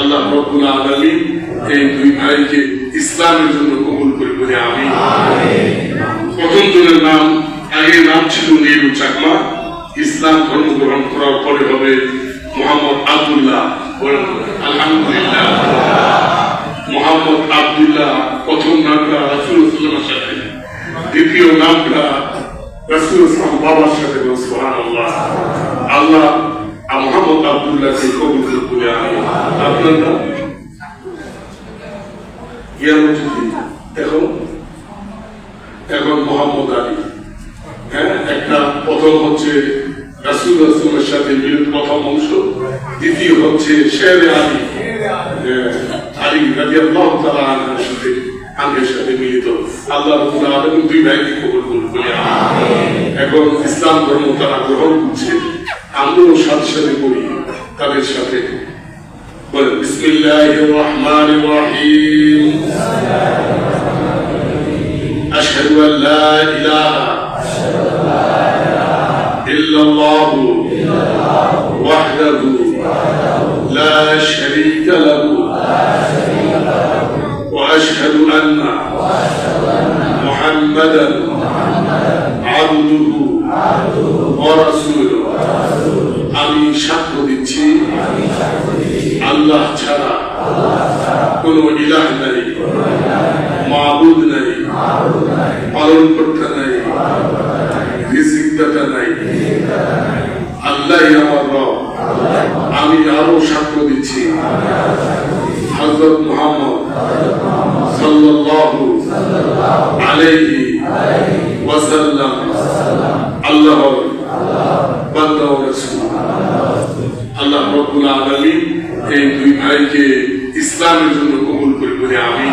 আল্লাহ রব্বুল আলামিন এই দুই ভাইকে ইসলামের জন্য কবুল করে বলে আমি প্রথম জনের নাম আগে নাম ছিল নীলু চাকমা। ইসলাম ধর্ম গ্রহণ করার পরে হবে মোহাম্মদ আব্দুল্লাহ। আলহামদুলিল্লাহ। মোহাম্মদ আব্দুল্লাহ প্রথম নামটা রাসুলের সাথে। দ্বিতীয় নামটা রাসুল ইসলাম বাবার সাথে আল্লাহ আল্লাহ মোহাম্মদ আব্দুল্লাহকে কবুল আপনার নাম ইয়ার মধ্যে এখন এখন মোহাম্মদ আলী। হ্যাঁ একটা প্রথম হচ্ছে রাসুল রাসুলের সাথে মিলিত প্রথম অংশ। দ্বিতীয় হচ্ছে শের আলী। ধর্ম তারা গ্রহণ করছে। আমরাও সাথে সাথে করি তাদের সাথে। قل بسم الله الرحمن الرحيم. أشهد أن لا إله إلا الله وحده لا شريك له وأشهد أن محمدا عبده ورسوله. أمين. شكر দিচ্ছি আল্লাহ ছাড়া কোনো ইলাহ নাই, মাবুদ নাই, পালন করতে নাই রিজিকদাতা নাই। আল্লাহ আমার রব, আমি আরও সাক্ষ্য দিচ্ছি। হজরত মুহাম্মদ সাল্লাল্লাহু আলাইহি ওয়াসাল্লাম, আল্লাহর বান্দা ও রাসূল। এই দুই ভাইকে ইসলামের জন্য কবুল করি বলে আমি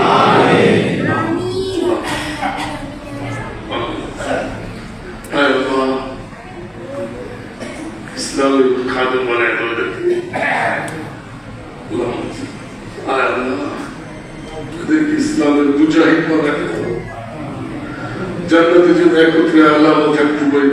ইসলামের খাদে ইসলামের মুজাহিদ বানাতে জান্নাতে যদি একত্রে আল্লাহ থাকতে পারি